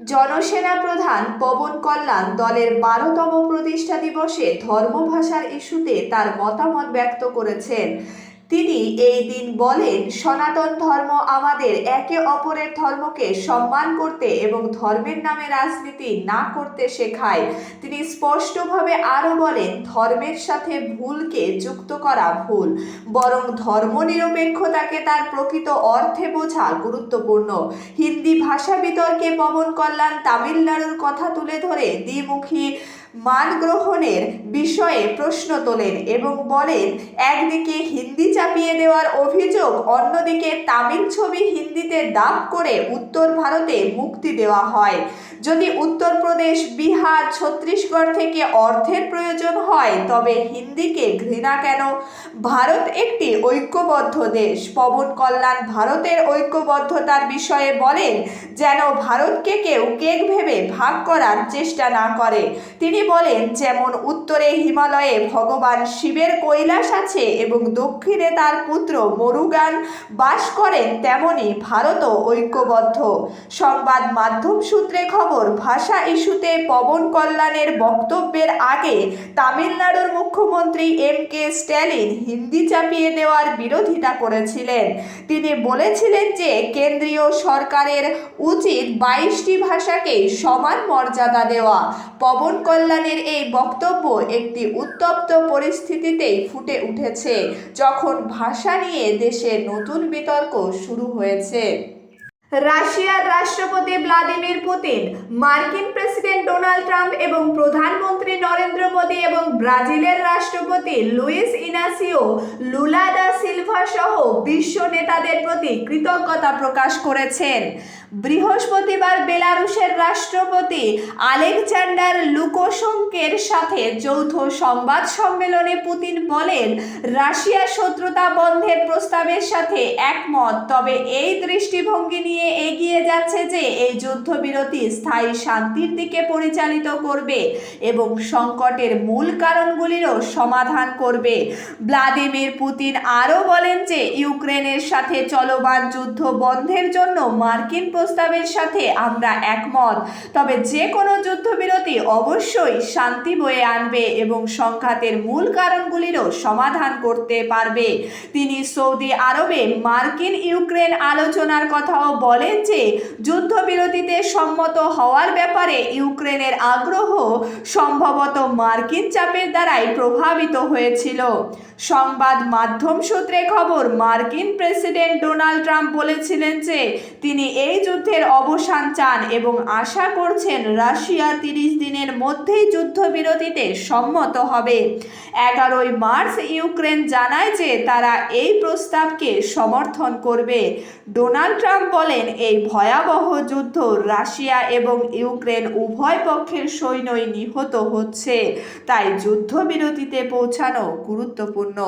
জনসেনা প্রধান পবন কল্যাণ দলের বারোতম প্রতিষ্ঠা দিবসে ধর্মভাষার ইস্যুতে তার মতামত ব্যক্ত করেছেন। তিনি এই দিন বলেন, সনাতন ধর্ম আমাদের একে অপরের ধর্মকে সম্মান করতে এবং ধর্মের নামে রাজনীতি না করতে শেখায়। তিনি স্পষ্টভাবে আরও বলেন, ধর্মের সাথে ভুলকে যুক্ত করা ভুল, বরং ধর্মনিরপেক্ষতাকে তার প্রকৃত অর্থে বোঝা গুরুত্বপূর্ণ। হিন্দি ভাষা বিতর্কে পবন কল্যাণ তামিলনাড়ুর কথা তুলে ধরে দ্বিমুখী মান গ্রহণের বিষয়ে প্রশ্ন তোলেন এবং বলেন, একদিকে হিন্দি চাপিয়ে দেওয়ার অভিযোগ, অন্যদিকে তামিল ছবি হিন্দিতে ডাব করে উত্তর ভারতে মুক্তি দেওয়া হয়। যদি উত্তরপ্রদেশ বিহার, ছত্তিশগড় থেকে অর্থের প্রয়োজন হয়, তবে হিন্দিকে ঘৃণা কেন? ভারত একটি ঐক্যবদ্ধ দেশ। পবন কল্যাণ ভারতের ঐক্যবদ্ধতার বিষয়ে বলেন, যেন ভারতকে কেউ কেক ভেবে ভাগ করার চেষ্টা না করে। তিনি বলেন, যেমন উত্তরে হিমালয়ে ভগবান শিবের কৈলাস আছে এবং দক্ষিণে তার পুত্র মরুগান বাস করেন, তেমনি ভারতও ঐক্যবদ্ধ। সংবাদ মাধ্যম সূত্রে খবর, ভাষা ইস্যুতে পবন কল্যাণের বক্তব্যের আগে তামিলনাড়ুর মুখ্যমন্ত্রী এম কে স্ট্যালিন হিন্দি চাপিয়ে দেওয়ার বিরোধিতা করেছিলেন। তিনি বলেছিলেন যে, কেন্দ্রীয় সরকারের উচিত বাইশটি ভাষাকেই সমান মর্যাদা দেওয়া। পবন কল্যাণের এই বক্তব্য একটি উত্তপ্ত পরিস্থিতিতেই ফুটে উঠেছে, যখন ভাষা নিয়ে দেশে নতুন বিতর্ক শুরু হয়েছে। রাশিয়ার রাষ্ট্রপতি ভ্লাদিমির পুতিন, মার্কিন প্রেসিডেন্ট ডোনাল্ড ট্রাম্প এবং প্রধানমন্ত্রী নরেন্দ্র মোদী এবং ব্রাজিলের রাষ্ট্রপতি Luiz Inacio Lula da Silva বিশ্ব নেতাদের প্রতি কৃতজ্ঞতা প্রকাশ করেছেন। বৃহস্পতিবার বেলারুশের রাষ্ট্রপতি আলেকজান্ডার লুকোশঙ্কের সাথে যৌথ সংবাদ সম্মেলনে পুতিন বলেন, রাশিয়া শত্রুতা বন্ধের প্রস্তাবের সাথে একমত, তবে এই দৃষ্টিভঙ্গি নিয়ে এগিয়ে যাচ্ছে যে এই যুদ্ধবিরতি স্থায়ী শান্তির দিকে পরিচালিত করবে এবং সংকটের মূল কারণগুলিরও সমাধান করবে। ভ্লাদিমির পুতিন আরও বলেন যে ইউক্রেনের সাথে চলমান যুদ্ধ বন্ধের জন্য মার্কিন প্রস্তাবের সাথে আমরা একমত। তবে যে কোনো যুদ্ধবিরতি অবশ্যই শান্তি বয়ে আনবে এবং সংঘাতের মূল কারণগুলিরও সমাধান করতে পারবে। তিনি সৌদি আরবে মার্কিন ইউক্রেন আলোচনার কথাও বলেন যে, যুদ্ধবিরতিতে সম্মত হওয়ার ব্যাপারে ইউক্রেনের আগ্রহ সম্ভবত মার্কিন চাপের দ্বারাই প্রভাবিত হয়েছিল। সংবাদ মাধ্যম সূত্রে খবর, মার্কিন প্রেসিডেন্ট ডোনাল্ড ট্রাম্প বলেছিলেন যে, তিনি এই যুদ্ধের অবসান চান এবং আশা করছেন রাশিয়া তিরিশ দিনের মধ্যেই যুদ্ধবিরতিতে সম্মত হবে। এগারোই মার্চ ইউক্রেন জানায় যে তারা এই প্রস্তাবকে সমর্থন করবে। ডোনাল্ড ট্রাম্প বলেন, এই ভয়াবহ যুদ্ধ রাশিয়া এবং ইউক্রেন উভয় পক্ষের সৈন্যই নিহত হচ্ছে। তাই যুদ্ধবিরতিতে পৌঁছানো গুরুত্বপূর্ণ।